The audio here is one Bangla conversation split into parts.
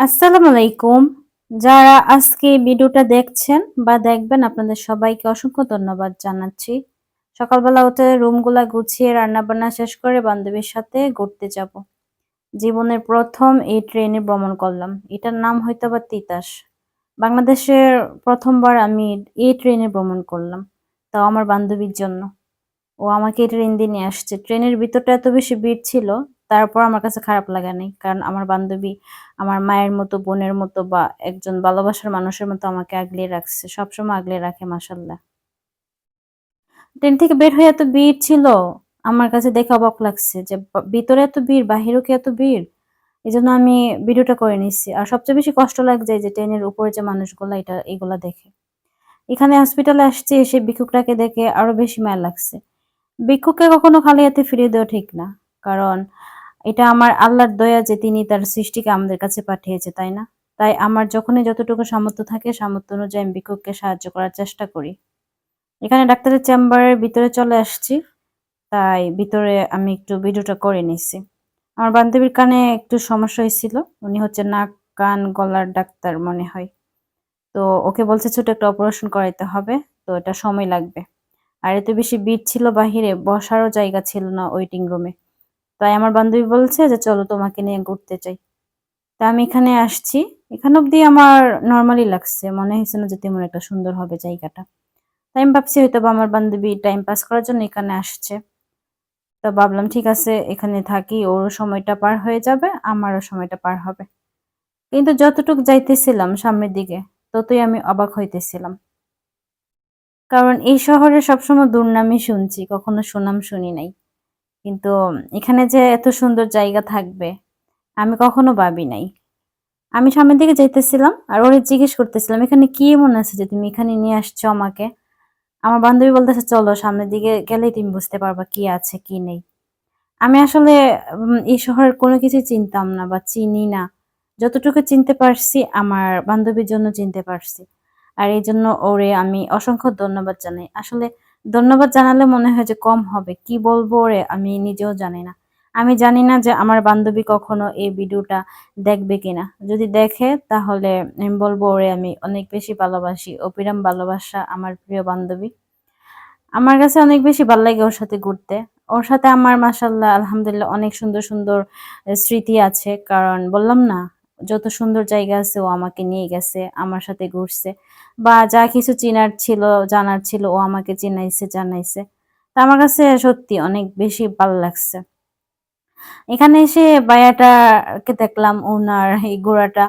আসসালামু আলাইকুম। যারা আজকে ভিডিওটা দেখছেন বা দেখবেন, আপনাদের সবাইকে অসংখ্য ধন্যবাদ জানাচ্ছি। সকালবেলা উঠে রুমগুলা গুছিয়ে রান্নাবান্না শেষ করে বান্ধবীর সাথে ঘুরতে যাব। জীবনের প্রথম এই ট্রেনে ভ্রমণ করলাম। এটার নাম হয়তো বা তিতাস। বাংলাদেশের প্রথমবার আমি এই ট্রেনে ভ্রমণ করলাম, তাও আমার বান্ধবীর জন্য। ও আমাকে ট্রেন দিয়ে নিয়ে আসছে। ট্রেনের ভিতরটা এত বেশি ভিড় ছিল তারপর আমার কাছে খারাপ লাগে নাই। কারণ আমার বান্ধবী আমার মায়ের মতো, বোনের মতো বা একজন ভালোবাসার মানুষের মতো আমাকে আগলে রাখছে, সবসময় আগলে রাখে মাসাল্লাহ ট্রেন থেকে বের হয়ে এত ভিড় ছিল, আমার কাছে দেখে অবাক লাগছে যে ভিতরে এত ভিড়, বাহিরও কি এত ভিড়? এই জন্য আমি ভিডিওটা করে নিচ্ছি আর সবচেয়ে বেশি কষ্ট লাগছে যে ট্রেনের উপরে যে মানুষগুলো, এটা, এগুলা দেখে। এখানে হসপিটালে আসছি, এসে ভিক্ষুকটাকে দেখে আরও বেশি মায়া লাগছে। ভিক্ষুককে কখনো খালি হাতে ফিরিয়ে দেওয়া ঠিক না। কারণ এটা আমার আল্লাহর দয়া যে তিনি তার সৃষ্টিকে আমাদের কাছে পাঠিয়েছে, তাই না? তাই আমার যখনই যতটুকু সামর্থ্য থাকে, সামর্থ্য অনুযায়ী আমি ভিক্ষুককে সাহায্য করার চেষ্টা করি। এখানে ডাক্তারের চেম্বারের ভিতরে চলে আসছি, তাই ভিতরে আমি একটু ভিডিওটা করে নিছি। আমার বান্ধবীর কানে একটু সমস্যা হয়েছিল, উনি হচ্ছে নাক, কান, গলার ডাক্তার মনে হয়। তো ওকে বলছে, ছোট একটা অপারেশন করাইতে হবে, তো এটা সময় লাগবে। আর এত বেশি ভিড় ছিল বাহিরে, বসারও জায়গা ছিল না ওয়েটিং রুমে। তাই আমার বান্ধবী বলছে যে, চলো তোমাকে নিয়ে ঘুরতে চাই। তা আমি এখানে আসছি। এখানে অব্দি আমার নর্মালি লাগছে। মনে হয়েছে না যে তেমন একটা সুন্দর হবে জায়গাটা। তাই আমি ভাবছি হয়তো বা আমার বান্ধবী টাইম পাস করার জন্য এখানে আসছে। তো ভাবলাম, ঠিক আছে, এখানে থাকি। ওরও সময়টা পার হয়ে যাবে, আমারও সময়টা পার হবে। কিন্তু যতটুক যাইতেছিলাম সামনের দিকে, ততই আমি অবাক হইতেছিলাম। কারণ এই শহরে সবসময় দুর্নামই শুনছি, কখনো সুনাম শুনি নাই। কিন্তু এখানে যে এত সুন্দর জায়গা থাকবে, আমি কখনো ভাবি নাই। আমি সামনের দিকে যাইতেছিলাম আর ওরে জিজ্ঞেস করতেছিলাম, এখানে কি এমন আছে যে তুমি এখানে নিয়ে আসছো আমাকে? আমার বান্ধবী বলতেছে, চলো সামনের দিকে গেলেই তুমি বুঝতে পারবা কি আছে, কি নেই। আমি আসলে এই শহরের কোনো কিছু চিনতাম না বা চিনি না। যতটুকু চিনতে পারছি, আমার বান্ধবীর জন্য চিনতে পারছি। আর এই জন্য ওরে আমি অসংখ্য ধন্যবাদ জানাই। আসলে ধন্যবাদ জানালে মনে হয় যে কম হবে। কি বলব ওরে আমি নিজেও জানি না। আমি জানি না যে আমার বান্ধবী কখনো এই ভিডিওটা দেখবে কিনা। যদি দেখে, তাহলে আমি বলব ওরে, আমি অনেক বেশি ভালোবাসি। অপিরাম ভালোবাসা আমার প্রিয় বান্ধবী। আমার কাছে অনেক বেশি ভালো লাগে ওর সাথে ঘুরতে। ওর সাথে আমার মাসাল্লাহ আলহামদুলিল্লাহ অনেক সুন্দর সুন্দর স্মৃতি আছে। কারণ বললাম না যত সুন্দর জায়গা আছে ও আমাকে নিয়ে গেছে, আমার সাথে ঘুরছে। বা যা কিছু চিনার ছিল, জানার ছিল, ও আমাকে চিনাইছে, জানাইছে। তা আমার কাছে সত্যি অনেক বেশি ভালো লাগছে। এখানে এসে বায়াটাকে দেখলাম ওনার এই ঘোড়াটা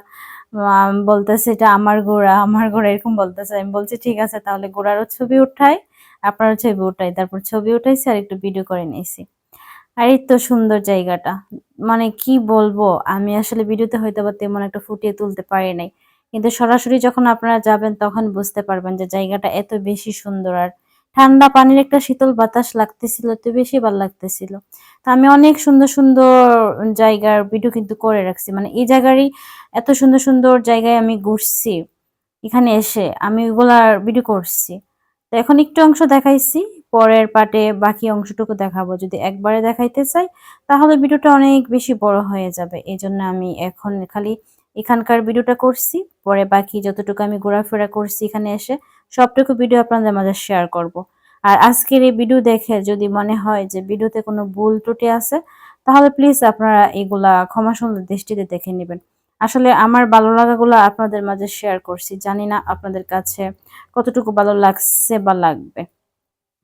বলতেছে এটা আমার ঘোড়া আমার ঘোড়া এরকম বলতেছে। আমি বলছি, ঠিক আছে, তাহলে ঘোড়ারও ছবি উঠাই, আপনারও ছবি উঠাই। তারপর ছবি উঠাইছি আর একটু ভিডিও করে নিয়েছি। আর এই তো সুন্দর জায়গাটা। মানে কি বলব, আমি আসলে ভিডিওতে হয়তো বা তেমন একটা ফুটিয়ে তুলতে পারি নাই। কিন্তু সরাসরি যখন আপনারা যাবেন, তখন বুঝতে পারবেন যে জায়গাটা এত বেশি সুন্দর। আর ঠান্ডা পানির একটা শীতল বাতাস লাগতেছিল, তো বেশি ভালো লাগতেছিল। তো আমি অনেক সুন্দর সুন্দর জায়গার ভিডিও কিন্তু করে রাখছি। মানে এই জায়গারই এত সুন্দর সুন্দর জায়গায় আমি ঘুরছি, এখানে এসে আমি ওগুলার ভিডিও করছি। তো এখন একটু অংশ দেখাইছি, পরের পাটে বাকি অংশটুকু দেখাবো। যদি একবারে দেখাইতে চাই, তাহলে ভিডিওটা অনেক বেশি বড় হয়ে যাবে। এই জন্য আমি এখন খালি এখানকার ভিডিওটা করছি, পরে বাকি যতটুকু আমি ঘোরাফেরা করছি এখানে এসে সবটুকু ভিডিও আপনাদের মাঝে শেয়ার করব। আর আজকের এই ভিডিও দেখে যদি মনে হয় যে ভিডিওতে কোনো ভুল ত্রুটি আছে, তাহলে প্লিজ আপনারা এগুলা ক্ষমা সুন্দর দৃষ্টিতে দেখে নেবেন। আসলে আমার ভালো লাগাগুলো আপনাদের মাঝে শেয়ার করছি। জানি না আপনাদের কাছে কতটুকু ভালো লাগছে বা লাগবে।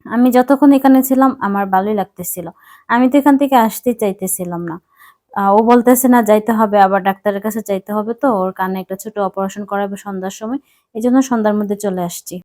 আমি যতক্ষণ এখানে ছিলাম, আমার ভালোই লাগতেছিল। আমি তো এখান থেকে আসতে চাইতেছিলাম না। ও বলতেছে না, যাইতে হবে। আবার ডাক্তারের কাছে যাইতে হবে তো। ওর কানে একটা ছোট অপারেশন করাবে সন্ধ্যার সময়। এই জন্য সন্ধ্যার মধ্যে চলে আসছি।